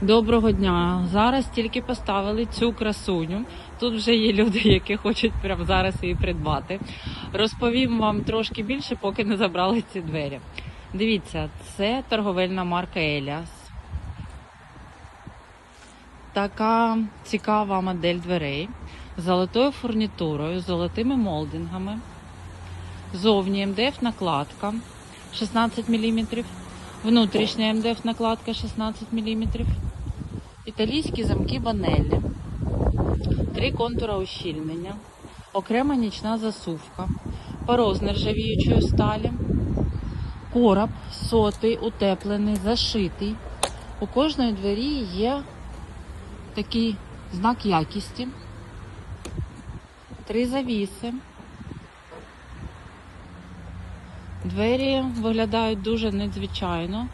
Доброго дня! Зараз тільки поставили цю красуню. Тут вже є люди, які хочуть прямо зараз її придбати. Розповім вам трошки більше, поки не забрали ці двері. Дивіться, це торговельна марка Еліас. Така цікава модель дверей з золотою фурнітурою, з золотими молдингами. Зовні МДФ накладка 16 мм. Внутрішня МДФ накладка 16 мм. Італійські замки Банеллі. Три контура ущільнення. Окрема нічна засувка. Паро з нержавіючої сталі. Короб сотий, утеплений, зашитий. У кожної двері є такий знак якісті. Три завіси. Двері виглядають дуже незвичайно.